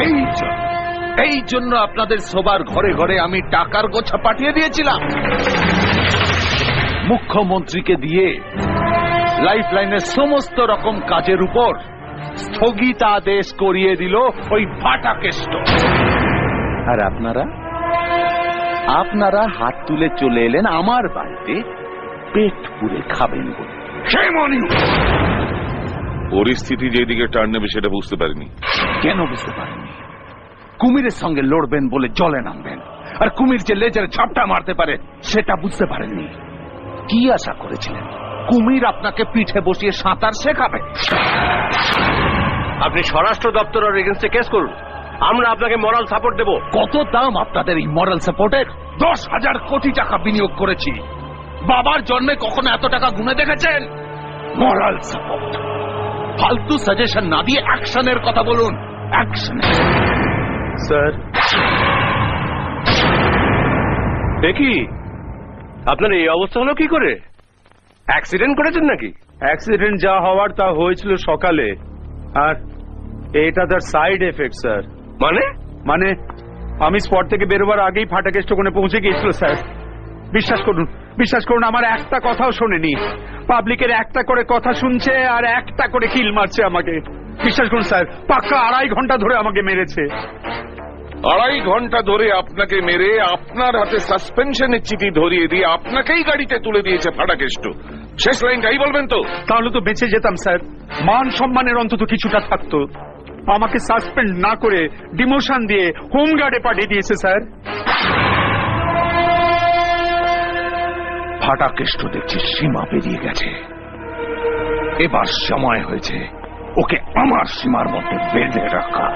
এই জন্য এই জন্য আপনাদের সবার ঘরে ঘরে আমি টাকার গোছা পাঠিয়ে দিয়েছিলাম। মুখ্যমন্ত্রীকে দিয়ে লাইফ লাইনের সমস্ত রকম কাজের উপর স্থগিতাদেশ করিয়ে দিল ওই ফাটা কেষ্ট আর আপনারা? আপনারা হাত তুলে চলে এলেন আমার বাড়িতে পেট পুরে খাবেন বলে! পরিস্থিতি যেদিকে টার্ন নেবে সেটা বুঝতে পারিনি। কেন বুঝতে পারেননি কুমিরের সঙ্গে লড়বেন বলে জলে নামবেন। আর কুমির যে লেজের ঝাপটা মারতে পারে সেটা বুঝতে পারেননি। কি আশা করেছিলেন? কুমির আপনাকে পিঠে বসিয়ে সাঁতার শেখাবে? আপনি স্বরাষ্ট্র দপ্তরের এগেনস্টে কেস করুন। আমরা আপনাকে মরাল সাপোর্ট দেব। কত দাম আপনাদের এই মরাল সাপোর্টের দশ হাজার কোটি টাকা বিনিয়োগ করেছি। বাবার জন্মে কখনো এত টাকা গুনে দেখেছেন? মরাল সাপোর্ট ফালতু সাজেশন না দিয়ে অ্যাকশনের কথা বলুন। Action sir. দেখি আপনার এই অবস্থা হলো কি করে? অ্যাক্সিডেন্ট করেছেন নাকি? অ্যাক্সিডেন্ট যা হওয়ার তা হয়েছিল সকালে। আর এটা তার সাইড এফেক্ট স্যার। মানে? মানে আমি স্পট থেকে বেরোবার আগেই ফাটা কেষ্ট ওখানে পৌঁছে গিয়েছিল স্যার। বিশ্বাস করুন বিশ্বাস করুন আমার একটা কথাও শোনেনি। পাবলিকের একটা করে কথা শুনছে আর একটা করে কিল মারছে আমাকে। বিশ্বাস করুন স্যার পাক্কা আড়াই ঘণ্টা ধরে আমাকে মেরেছে। আড়াই ঘণ্টা ধরে আপনাকে মেরে আপনার হাতে সাসপেনশনের চিঠি ধরিয়ে দিয়ে আপনাকেই গাড়িতে তুলে দিয়েছে ফাটাকেষ্ট। শেষ লাইনটাই বলবেন তো? তাহলে তো বেঁচে যেতাম স্যার। মান সম্মানের অন্তত কিছুটা থাকতো। আমাকে সাসপেন্ড না করে ডিমোশন দিয়ে হোম গার্ডে পাঠিয়ে দিয়েছে স্যার। ফাটা কেষ্ট দেখছি সীমা পেরিয়ে গেছে। এবার সময় হয়েছে ওকে আমার সীমার মধ্যে বেঁধে রাখা।